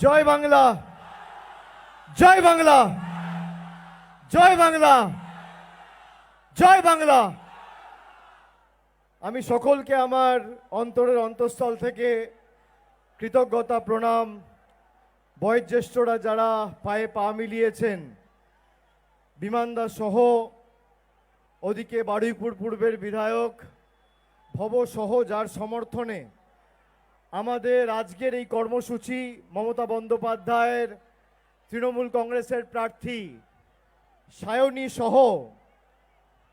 জয় বাংলা। জয় বাংলা। জয় বাংলা। জয় বাংলা। আমি সকলকে আমার অন্তরের অন্তঃস্থল থেকে কৃতজ্ঞতা, প্রণাম। বয়োজ্যেষ্ঠরা যারা পায়ে পা মিলিয়েছেন বিমানদা সহ ওদিকে বারুইপুর পূর্বের বিধায়ক ভব সহ যার সমর্থনে আমাদের আজকের এই কর্মসূচি মমতা বন্দ্যোপাধ্যায়ের তৃণমূল কংগ্রেসের প্রার্থী সায়নী সহ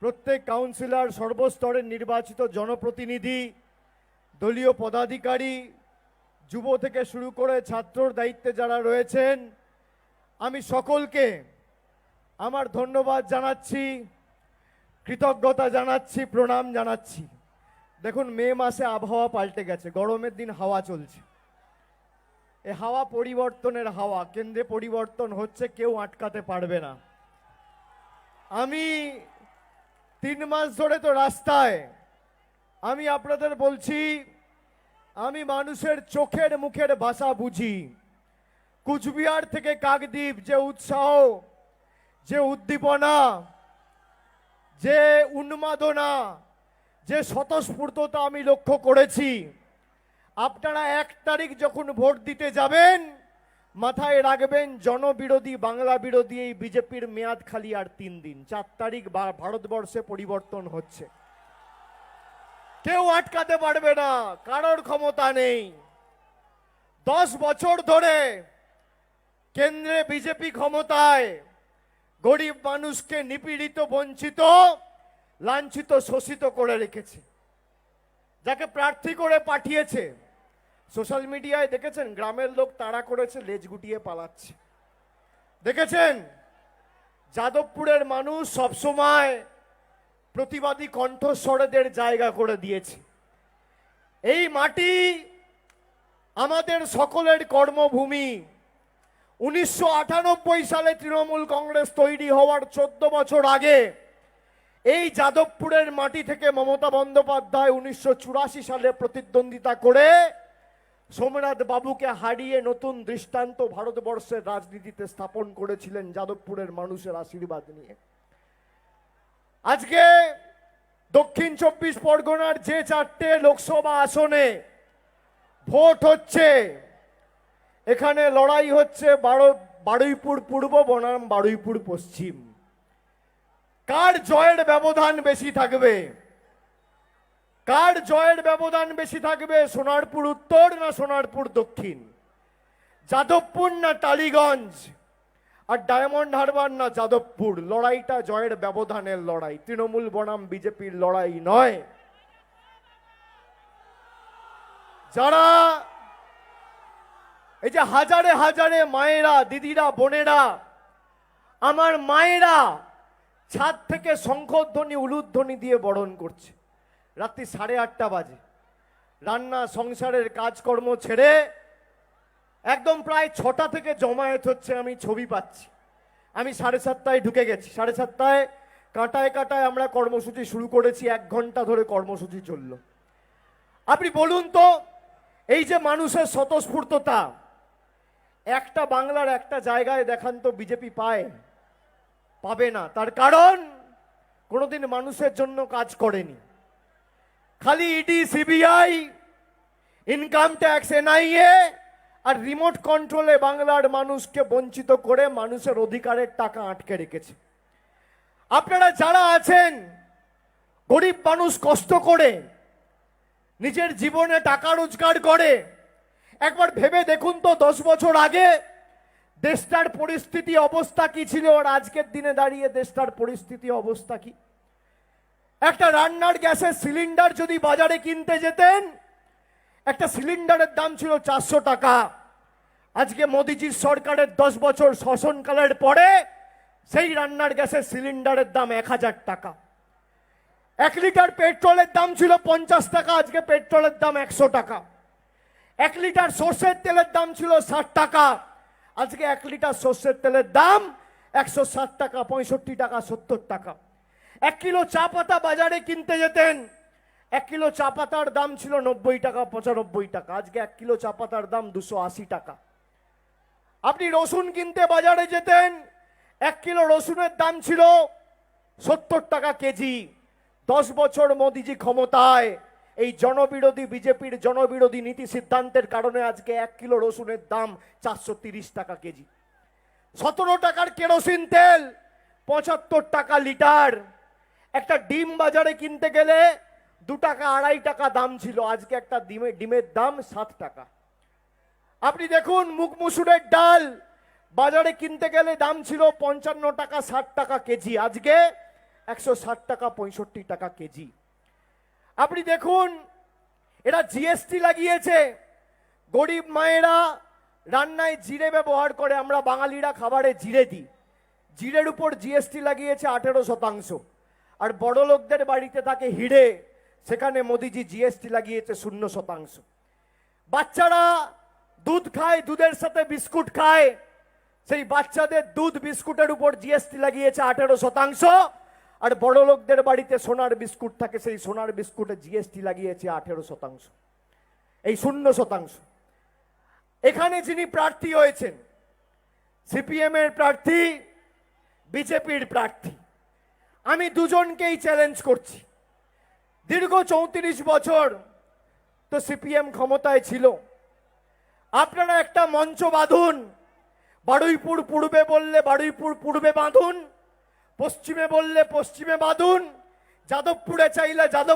প্রত্যেক কাউন্সিলর সর্বস্তরের নির্বাচিত জনপ্রতিনিধি, দলীয় পদাধিকারী, যুব থেকে শুরু করে ছাত্রর দায়িত্বে যারা রয়েছেন, আমি সকলকে আমার ধন্যবাদ জানাচ্ছি, কৃতজ্ঞতা জানাচ্ছি, প্রণাম জানাচ্ছি। দেখুন, মে মাসে আবহাওয়া পাল্টে গেছে, গরমের দিন হাওয়া চলছে। এ হাওয়া পরিবর্তনের হাওয়া, কেন্দ্রে পরিবর্তন হচ্ছে, কেউ আটকাতে পারবে না। আমি তিন মাস ধরে তো রাস্তায়, আমি আপনাদের বলছি, আমি মানুষের চোখের মুখের ভাষা বুঝি। কুচবিহার থেকে কাকদ্বীপ, যে উৎসাহ, যে উদ্দীপনা, যে উন্মাদনা যে স্বতঃস্ফূর্ততা আমি লক্ষ্য করেছি। আপনারা এক তারিখ যখন ভোট দিতে যাবেন, মাথায় রাখবেন জনবিরোধী, বাংলা বিরোধী এই বিজেপির মেয়াদ খালি আর তিন দিন। চার তারিখ ভারতবর্ষে পরিবর্তন হচ্ছে। কেউ আটকাতে পারবে না, কারোর ক্ষমতা নেই। দশ বছর ধরে কেন্দ্রে বিজেপি ক্ষমতায় গরিব মানুষকে নিপীড়িত, বঞ্চিত লাঞ্ছিত, শোষিত করে রেখেছে। যাকে প্রার্থী করে পাঠিয়েছে, সোশ্যাল মিডিয়ায় দেখেছেন, গ্রামের লোক তাড়া করেছে, লেজ গুটিয়ে পালাচ্ছে। দেখেছেন? যাদবপুরের মানুষ সবসময় প্রতিবাদী কণ্ঠস্বরেদের জায়গা করে দিয়েছে। এই মাটি আমাদের সকলের কর্মভূমি। উনিশশো আটানব্বই সালে তৃণমূল কংগ্রেস তৈরি হওয়ার চোদ্দ বছর আগে এই যাদবপুরের মাটি থেকে মমতা বন্দ্যোপাধ্যায় উনিশশো চুরাশি সালে প্রতিদ্বন্দ্বিতা করে সোমনাথ বাবুকে হারিয়ে নতুন দৃষ্টান্ত ভারতবর্ষের রাজনীতিতে স্থাপন করেছিলেন যাদবপুরের মানুষের আশীর্বাদ নিয়ে। আজকে দক্ষিণ চব্বিশ পরগনার যে চারটে লোকসভা আসনে ভোট হচ্ছে, এখানে লড়াই হচ্ছে বারো বারুইপুর পূর্ব বনাম বারুইপুর পশ্চিম। কার জয়ের ব্যবধান বেশি থাকবে? কার জয়ের ব্যবধান বেশি থাকবে? সোনারপুর উত্তর না সোনারপুর দক্ষিণ? যাদবপুর না টালিগঞ্জ? আর ডায়মন্ড হারবার না যাদবপুর? লড়াইটা জয়ের ব্যবধানের লড়াই। তৃণমূল বনাম বিজেপির লড়াই নয়। যারা এই যে হাজারে হাজারে মায়েরা, দিদিরা, বোনেরা, আমার মায়েরা ছাদ থেকে শঙ্খধ্বনি, উলুধ্বনি দিয়ে বরণ করছে। রাত্রি সাড়ে আটটা বাজে। রান্না, সংসারের কাজকর্ম ছেড়ে একদম প্রায় ছটা থেকে জমায়েত হচ্ছে আমি ছবি পাচ্ছি। আমি সাড়ে সাতটায় ঢুকে গেছি। সাড়ে সাতটায় কাঁটায় কাঁটায় আমরা কর্মসূচি শুরু করেছি। এক ঘণ্টা ধরে কর্মসূচি চলল। আপনি বলুন তো, এই যে মানুষের স্বতঃস্ফূর্ততা, একটা বাংলার একটা জায়গায় দেখান তো বিজেপি পায়। পাবে না। তার কারণ, কোনোদিন মানুষের জন্য কাজ করেনি। খালি ED CBI income tax NIA আর রিমোট কন্ট্রোলে বাংলার মানুষকে বঞ্চিত করে মানুষের অধিকারের টাকা আটকে রেখেছে। আপনারা যারা আছেন, গরিব মানুষ কষ্ট করে নিজের জীবনে টাকা রোজগার করে, একবার ভেবে দেখুন তো দশ বছর আগে দেশটার পরিস্থিতি অবস্থা কি ছিল? আর আজকের দিনে দাঁড়িয়ে দেশটার পরিস্থিতি অবস্থা কি? একটা রান্নার গ্যাসের সিলিন্ডার যদি বাজারে কিনতে যেতেন, একটা সিলিন্ডারের দাম ছিল চারশো টাকা। আজকে মোদিজির সরকারের দশ বছর শাসনকালের পরে সেই রান্নার গ্যাসের সিলিন্ডারের দাম এক হাজার টাকা। এক লিটার পেট্রোলের দাম ছিল পঞ্চাশ টাকা, আজকে পেট্রোলের দাম একশো টাকা। এক লিটার সর্ষের তেলের দাম ছিল ষাট টাকা। আজকে এক লিটার সর্ষের তেলের দাম একশো ষাট টাকা, পঁয়ষট্টি টাকা, সত্তর টাকা। এক কিলো চা পাতা বাজারে কিনতে যেতেন। এক কিলো চা পাতার দাম ছিল নব্বই টাকা, পঁচানব্বই টাকা। আজকে এক কিলো চা পাতার দাম দুশো আশি টাকা। আপনি রসুন কিনতে বাজারে যেতেন। এক কিলো রসুনের দাম ছিল সত্তর টাকা কেজি। দশ বছর মোদিজি ক্ষমতায় এই জনবিরোধী বিজেপির জনবিরোধী নীতি সিদ্ধান্তের কারণে আজকে এক কিলো রসুনের দাম চারশো টাকা কেজি। সতেরো টাকার কেরোসিন তেল, পঁচাত্তর টাকা লিটার। একটা ডিম বাজারে কিনতে গেলে দু টাকা আড়াই টাকা দাম ছিল, আজকে একটা ডিমে, ডিমের দাম সাত টাকা। আপনি দেখুন মুখ মুসুরের ডাল, বাজারে কিনতে গেলে দাম ছিল পঞ্চান্ন টাকা ষাট টাকা কেজি, আজকে একশো ষাট টাকা পঁয়ষট্টি টাকা কেজি। আপনি দেখুন, এরা জিএসটি লাগিয়েছে। গরিব মায়েরা রান্নায় জিরে ব্যবহার করে, আমরা বাঙালিরা খাবারে জিরে দিই। জিরের উপর জিএসটি লাগিয়েছে আঠেরো শতাংশ। আর বড় লোকদের বাড়িতে থাকে হিড়ে, সেখানে মোদিজি জিএসটি লাগিয়েছে শূন্য শতাংশ। বাচ্চারা দুধ খায়, দুধের সাথে বিস্কুট খায়। সেই বাচ্চাদের দুধ বিস্কুটের উপর জিএসটি লাগিয়েছে আঠেরো শতাংশ। আর বড় লোকদের বাড়িতে সোনার বিস্কুট থাকে, সেই সোনার বিস্কুটে জিএসটি লাগিয়েছে আঠেরো শতাংশ। এই শূন্য শতাংশ। এখানে যিনি প্রার্থী হয়েছেন, সিপিএম এর প্রার্থী, বিজেপির প্রার্থী, আমি দুজনকেই চ্যালেঞ্জ করছি। দীর্ঘ চৌত্রিশ বছর তো সিপিএম ক্ষমতায় ছিল। আপনারা একটা মঞ্চ বাঁধুন, বারুইপুর পূর্বে বললে বারুইপুর পূর্বে বাঁধুন পশ্চিমে বললে পশ্চিমে বাঁধুন যাদবপুরে চাইলে যাদব